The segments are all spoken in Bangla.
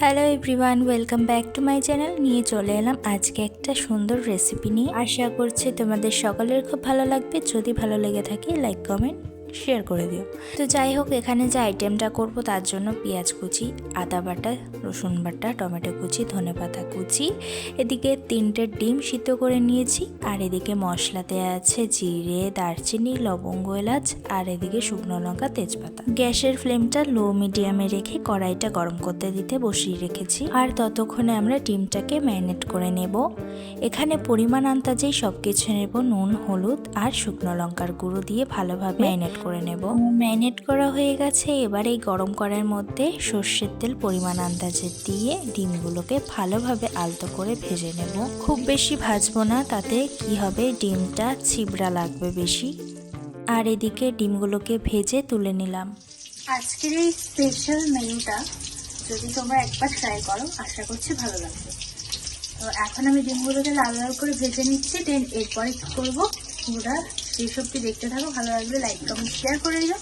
Hello everyone welcome back to my channel নিয়ে চলে এলাম আজকে একটা সুন্দর রেসিপি নিয়ে। আশা করছি তোমাদের সকলের খুব ভালো লাগবে। যদি ভালো লেগে থাকে লাইক কমেন্ট শেয়ার করে দিও। তো যাই হোক, এখানে যে আইটেমটা করব তার জন্য পেঁয়াজ কুচি, আদা বাটা, রসুন বাটা, টমেটো কুচি, ধনে পাতা কুচি, এদিকে তিনটে ডিম সিদ্ধ করে নিয়েছি, আর এদিকে মশলাতে আছে জিরে, দারচিনি, লবঙ্গ, এলাচ, আর এদিকে শুকনো লঙ্কা, তেজপাতা। গ্যাসের ফ্লেমটা লো মিডিয়ামে রেখে কড়াইটা গরম করতে দিতে বসিয়ে রেখেছি, আর ততক্ষণে আমরা ডিমটাকে ম্যারিনেট করে নেব। এখানে পরিমাণ আন্দাজেই সব কিছু নেব, নুন, হলুদ, আর শুকনো লঙ্কার গুঁড়ো দিয়ে ভালোভাবে ম্যারিনেট করে নেব। ম্যারিনেট করা হয়ে গেছে। এবার এই গরম করার মধ্যে সর্ষের তেল, পরিমাণ আন্দাজে দিয়ে ডিমগুলোকে ভালোভাবে আলতো করে ভেজে নেব। খুব বেশি ভাজবো না, তাতে কি হবে? ডিমটা ছিবড়া লাগবে বেশি। আর এদিকে ডিমগুলোকে ভেজে তুলে নিলাম। আজকের এই স্পেশাল মেনুটা যদি তোমরা একবার ট্রাই করো, আশা করছি ভালো লাগবে। তো এখন আমি ডিমগুলোকে লাল লাল করে ভেজে নিচ্ছি দেন এরপরে কী করব? পুরোটা সবটি দেখতে থাকো, ভালো লাগলে লাইক কমেন্ট শেয়ার করে দিও।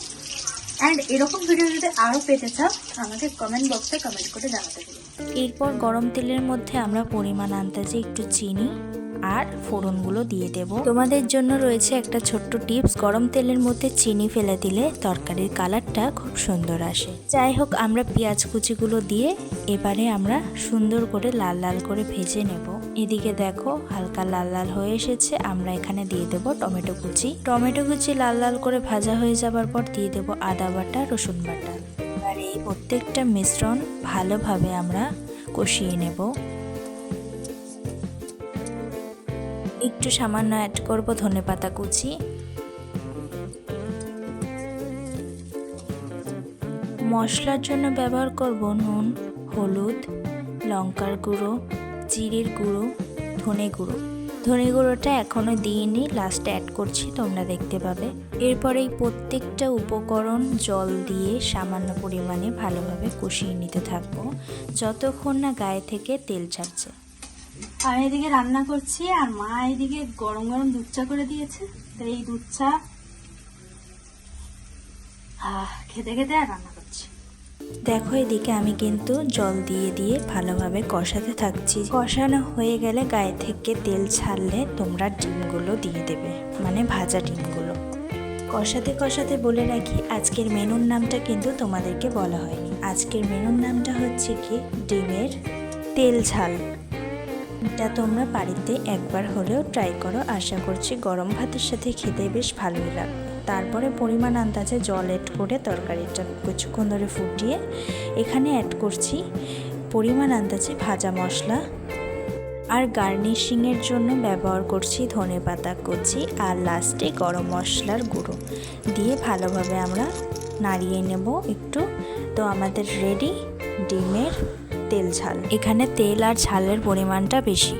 অ্যান্ড এরকম ভিডিও যদি আরও পেতে চাও, আমাকে কমেন্ট বক্সে কমেন্ট করে জানাতে পারো। এরপর গরম তেলের মধ্যে আমরা পরিমাণ আনতে চাই একটু চিনি। আর ফোড়নগুলো দিয়ে দেব। তোমাদের জন্য রয়েছে একটা ছোট্ট টিপস, গরম তেলের মধ্যে চিনি ফেলে দিলে তরকারির কালারটা খুব সুন্দর আসে। যাই হোক, আমরা পেঁয়াজ কুচিগুলো দিয়ে এবারে আমরা সুন্দর করে লাল লাল করে ভেজে নেব। এদিকে দেখো, হালকা লাল লাল হয়ে এসেছে। আমরা এখানে দিয়ে দেব টমেটো কুচি। টমেটো কুচি লাল লাল করে ভাজা হয়ে যাবার পর দিয়ে দেব আদা বাটা, রসুন বাটা। এবার এই প্রত্যেকটা মিশ্রণ ভালোভাবে আমরা কষিয়ে নেব। একটু সামান্য অ্যাড করব ধনে পাতা কুচি। মশলার জন্য ব্যবহার করব নুন, হলুদ, লঙ্কার গুঁড়ো, জিরের গুঁড়ো, ধনে গুঁড়ো। ধনে গুঁড়োটা এখনও দিইনি লাস্টে অ্যাড করছি, তোমরা দেখতে পাবে। এরপর এই প্রত্যেকটা উপকরণ জল দিয়ে সামান্য পরিমাণে ভালোভাবে কষিয়ে নিতে থাকব, যতক্ষণ না গায়ে থেকে তেল ছাড়ছে। আর এদিকে রান্না করছি, আর মা এদিকে গরম গরম দুধ চা করে দিয়েছে। তো এই দুধ চা খেতে খেতে আর রান্না করছি। দেখো এদিকে আমি কিন্তু জল দিয়ে দিয়ে ভালোভাবে কষাতে থাকছি। কষানো হয়ে গেলে গায়ে থেকে তেল ছাড়লে তোমরা ডিমগুলো দিয়ে দেবে মানে ভাজা ডিমগুলো। কষাতে কষাতে বলে রাখি, আজকের মেনুর নামটা কিন্তু তোমাদেরকে বলা হয়নি। আজকের মেনুর নামটা হচ্ছে কি? ডিমের তেল ঝাল। এটা তোমরা বাড়িতে একবার হলেও ট্রাই করো। আশা করছি গরম ভাতের সাথে খেতে বেশ ভালোই লাগবে। তারপরে পরিমাণ আন্দাজে জল অ্যাড করে তরকারিটা কিছুক্ষণ ধরে ফুটিয়ে এখানে অ্যাড করছি পরিমাণ আন্দাজে ভাজা মশলা আর গার্নিশিংয়ের জন্য ব্যবহার করছি ধনে পাতা কুচি আর লাস্টে গরম মশলার গুঁড়ো। দিয়ে ভালোভাবে আমরা নাড়িয়ে নেব একটু। তো আমাদের রেডি ডিমের তেল ঝাল। এখানে তেল আর ঝালের পরিমাণটা বেশি।